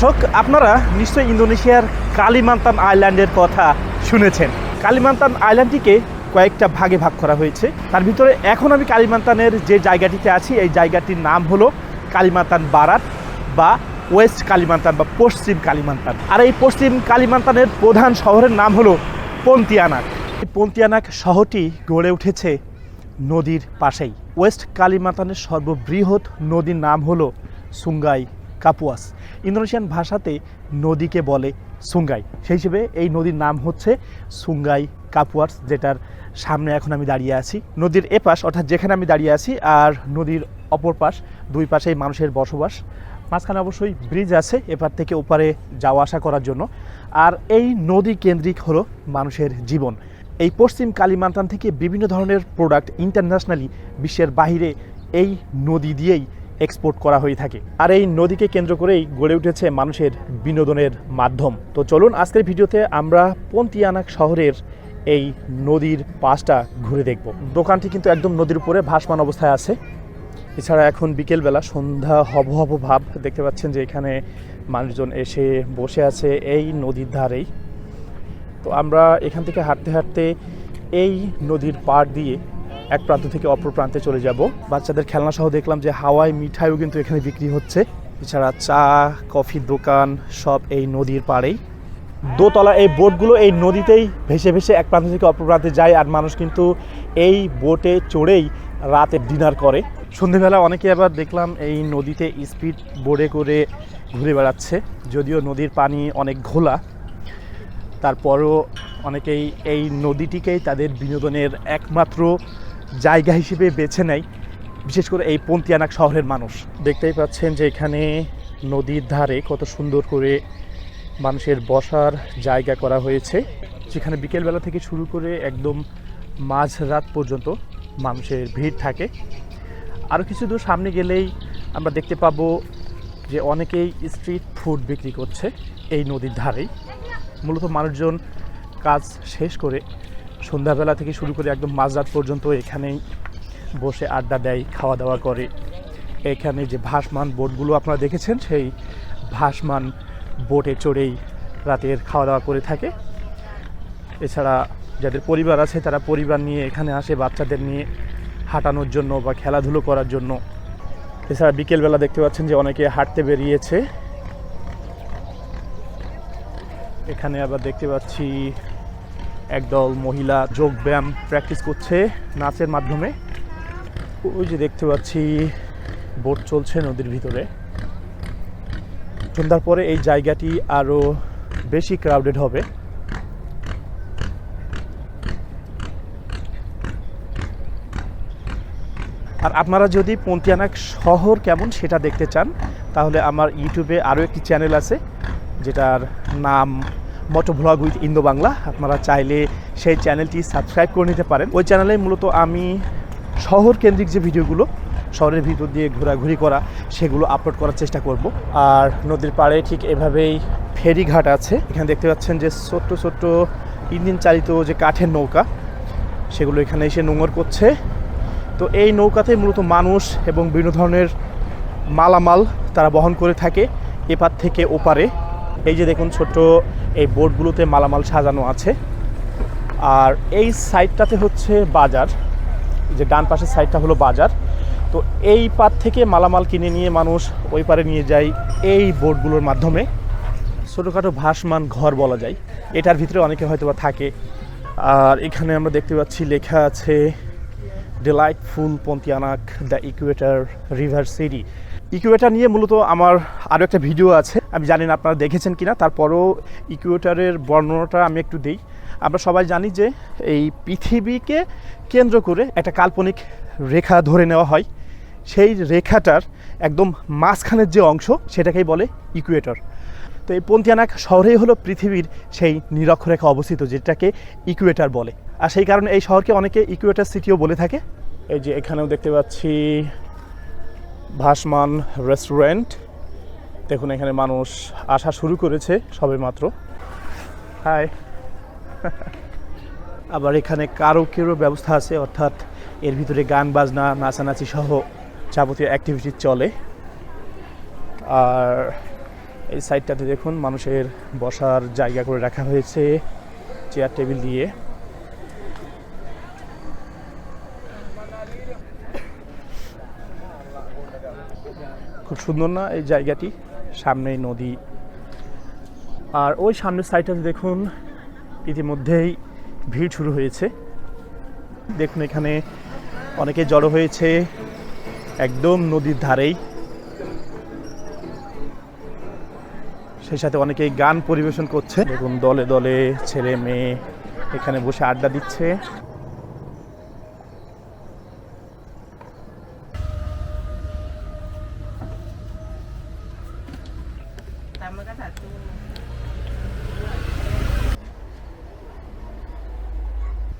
দর্শক, আপনারা নিশ্চয়ই ইন্দোনেশিয়ার কালিমান্তান আইল্যান্ডের কথা শুনেছেন। কালিমান্তান আইল্যান্ডটিকে কয়েকটা ভাগে ভাগ করা হয়েছে। তার ভিতরে এখন আমি কালিমান্তানের যে জায়গাটিতে আছি, এই জায়গাটির নাম হলো কালিমান্তান বারাত বা ওয়েস্ট কালিমান্তান বা পশ্চিম কালিমান্তান। আর এই পশ্চিম কালিমান্তানের প্রধান শহরের নাম হলো পন্তিয়ানাক। এই পন্তিয়ানাক শহরটি গড়ে উঠেছে নদীর পাশেই। ওয়েস্ট কালিমাতানের সর্ববৃহৎ নদীর নাম হলো সুঙ্গাই। কাপুয়াস। ইন্দোনেশিয়ান ভাষাতে নদীকে বলে সুঙ্গাই। সেই হিসেবে এই নদীর নাম হচ্ছে সুঙ্গাই কাপুয়াস, যেটার সামনে এখন আমি দাঁড়িয়ে আছি। নদীর এপাশ, অর্থাৎ যেখানে আমি দাঁড়িয়ে আছি, আর নদীর অপর পাশ, দুই পাশেই মানুষের বসবাস। মাঝখানে অবশ্যই ব্রিজ আছে, এপার থেকে ওপারে যাওয়া আসা করার জন্য। আর এই নদী কেন্দ্রিক হলো মানুষের জীবন। এই পশ্চিম কালিমান্তান থেকে বিভিন্ন ধরনের প্রোডাক্ট ইন্টারন্যাশনালি বিশ্বের বাইরে এই নদী দিয়েই এক্সপোর্ট করা হয়ে থাকে। আর এই নদীকে কেন্দ্র করেই গড়ে উঠেছে মানুষের বিনোদনের মাধ্যম। তো চলুন আজকের ভিডিওতে আমরা পন্তিয়ানাক শহরের এই নদীর পাশটা ঘুরে দেখব। দোকানটি কিন্তু একদম নদীর উপরে ভাসমান অবস্থায় আছে। এছাড়া এখন বিকেলবেলা সন্ধ্যা হব হব ভাব। দেখতে পাচ্ছেন যে এখানে মানুষজন এসে বসে আছে এই নদীর ধারেই। তো আমরা এখান থেকে হাঁটতে হাঁটতে এই নদীর পাড় দিয়ে এক প্রান্ত থেকে অপর প্রান্তে চলে যাব। বাচ্চাদের খেলনা সহ দেখলাম যে হাওয়াই মিঠাইও কিন্তু এখানে বিক্রি হচ্ছে। এছাড়া চা কফির দোকান সব এই নদীর পাড়েই। দোতলা এই বোটগুলো এই নদীতেই ভেসে ভেসে এক প্রান্ত থেকে অপর প্রান্তে যায় আর মানুষ কিন্তু এই বোটে চড়েই রাতে ডিনার করে। সন্ধেবেলা অনেকে আবার দেখলাম এই নদীতে স্পিড বোর্ডে করে ঘুরে বেড়াচ্ছে, যদিও নদীর পানি অনেক ঘোলা। তারপরও অনেকেই এই নদীটিকেই তাদের বিনোদনের একমাত্র জায়গা হিসেবে বেছে নেয়, বিশেষ করে এই পন্তিয়ানাক শহরের মানুষ। দেখতেই পাচ্ছেন যে এখানে নদীর ধারে কত সুন্দর করে মানুষের বসার জায়গা করা হয়েছে, যেখানে বিকেলবেলা থেকে শুরু করে একদম মাঝরাত পর্যন্ত মানুষের ভিড় থাকে। আরও কিছু দূর সামনে গেলেই আমরা দেখতে পাবো যে অনেকেই স্ট্রিট ফুড বিক্রি করছে এই নদীর ধারেই। মূলত মানুষজন কাজ শেষ করে সন্ধ্যাবেলা থেকে শুরু করে একদম মাঝরাত পর্যন্ত এখানেই বসে আড্ডা দেয় খাওয়া দাওয়া করে। এখানে যে ভাসমান বোটগুলো আপনারা দেখেছেন, সেই ভাসমান বোটে চড়েই রাতের খাওয়া দাওয়া করে থাকে। এছাড়া যাদের পরিবার আছে, তারা পরিবার নিয়ে এখানে আসে বাচ্চাদের নিয়ে হাঁটানোর জন্য বা খেলাধুলো করার জন্য। এছাড়া বিকেলবেলা দেখতে পাচ্ছেন যে অনেকে হাঁটতে বেরিয়েছে। এখানে আবার দেখতে পাচ্ছি একদল মহিলা যোগ ব্যায়াম প্র্যাকটিস করছে নাচের মাধ্যমে। ওই যে দেখতে পাচ্ছি, বোট চলছে নদীর ভিতরে। সন্ধ্যার পরে এই জায়গাটি আরও বেশি ক্রাউডেড হবে। আর আপনারা যদি পন্তিয়ানাক শহর কেমন সেটা দেখতে চান, তাহলে আমার ইউটিউবে আরও একটি চ্যানেল আছে, যেটার নাম moto vlog with Indo Bangla. আপনারা চাইলে সেই চ্যানেলটি সাবস্ক্রাইব করে নিতে পারেন। ওই চ্যানেলে মূলত আমি শহর কেন্দ্রিক যে ভিডিওগুলো, শহরের ভিতর দিয়ে ঘোরাঘুরি করা, সেগুলো আপলোড করার চেষ্টা করব। আর নদীর পাড়ে ঠিক এভাবেই ফেরিঘাট আছে। এখানে দেখতে পাচ্ছেন যে ছোট্ট ছোট্ট ইঞ্জিন চালিত যে কাঠের নৌকা, সেগুলো এখানে এসে নোংর করছে। তো এই নৌকাতে মূলত মানুষ এবং বিভিন্ন ধরনের মালামাল তারা বহন করে থাকে। এপার থেকে ওপারে। এই যে দেখুন ছোট্ট এই বোর্ডগুলোতে মালামাল সাজানো আছে। আর এই সাইডটাতে হচ্ছে বাজার, যে ডান পাশের সাইডটা হলো বাজার। তো এই পার থেকে মালামাল কিনে নিয়ে মানুষ ওই পারে নিয়ে যায় এই বোর্ডগুলোর মাধ্যমে। ছোটোখাটো ভাসমান ঘর বলা যায়। এটার ভিতরে অনেকে হয়তো বা থাকে। আর এখানে আমরা দেখতে পাচ্ছি লেখা আছে delightful Pontianak the equator river city equator নিয়ে মূলত আমার আরও একটা ভিডিও আছে। আমি জানি না আপনারা দেখেছেন কি না তারপরও ইকুয়েটারের বর্ণনাটা আমি একটু দিই। আমরা সবাই জানি যে এই পৃথিবীকে কেন্দ্র করে একটা কাল্পনিক রেখা ধরে নেওয়া হয়। সেই রেখাটার একদম মাঝখানের যে অংশ, সেটাকেই বলে ইকুয়েটর তো এই পন্তিয়ানাক শহরেই হলো পৃথিবীর সেই নিরক্ষরেখা অবস্থিত, যেটাকে ইকুয়েটার বলে। আর সেই কারণে এই শহরকে অনেকে ইকুয়েটার সিটিও বলে থাকে। এই যে এখানেও দেখতে পাচ্ছি ভাসমান রেস্টুরেন্ট দেখুন, এখানে মানুষ আসা শুরু করেছে সবে মাত্র হাই আবার এখানে কারও কারোকেরও ব্যবস্থা আছে, অর্থাৎ এর ভিতরে গান, বাজনা, নাচানাচি সহ যাবতীয় অ্যাক্টিভিটি চলে। আর এই সাইডটাতে দেখুন, মানুষের বসার জায়গা করে রাখা হয়েছে চেয়ার টেবিল দিয়ে। খুব সুন্দর না এই জায়গাটি? সামনেই নদী। আর ওই সামনের সাইডটাতে দেখুন, ইতিমধ্যেই ভিড় শুরু হয়েছে। দেখুন এখানে অনেকে জড়ো হয়েছে একদম নদীর ধারেই। সেই সাথে অনেকেই গান পরিবেশন করছে। দেখুন দলে দলে ছেলে মেয়ে এখানে বসে আড্ডা দিচ্ছে।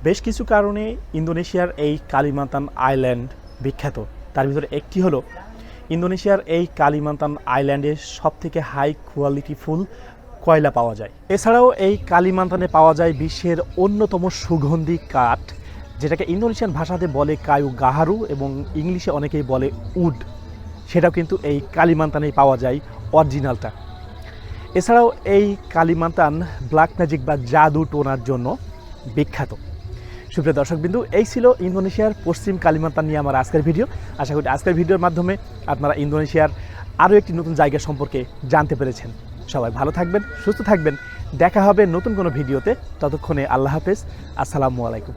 বেশ কিছু কারণে ইন্দোনেশিয়ার এই কালিমান্তান আইল্যান্ড বিখ্যাত। তার ভিতরে একটি হলো, ইন্দোনেশিয়ার এই কালিমান্তান আইল্যান্ডে সব থেকে হাই কোয়ালিটি ফুল কয়লা পাওয়া যায়। এছাড়াও এই কালিমান্তানে পাওয়া যায় বিশ্বের অন্যতম সুগন্ধি কাঠ, যেটাকে ইন্দোনেশিয়ান ভাষাতে বলে কায়ু গাহারু এবং ইংলিশে অনেকেই বলে উড। সেটাও কিন্তু এই কালিমান্তানেই পাওয়া যায় অরিজিনালটা। এছাড়াও এই কালিমান্তান ব্ল্যাক ম্যাজিক বা জাদু টোনার জন্য বিখ্যাত। সুপ্রিয় দর্শকবিন্দু, এই ছিল ইন্দোনেশিয়ার পশ্চিম কালিমাতা নিয়ে আমার আজকের ভিডিও। আশা করি আজকের ভিডিওর মাধ্যমে আপনারা ইন্দোনেশিয়ার আরও একটি নতুন জায়গা সম্পর্কে জানতে পেরেছেন। সবাই ভালো থাকবেন, সুস্থ থাকবেন। দেখা হবে নতুন কোনো ভিডিওতে। ততক্ষণে আল্লাহ হাফেজ। আসসালামু আলাইকুম।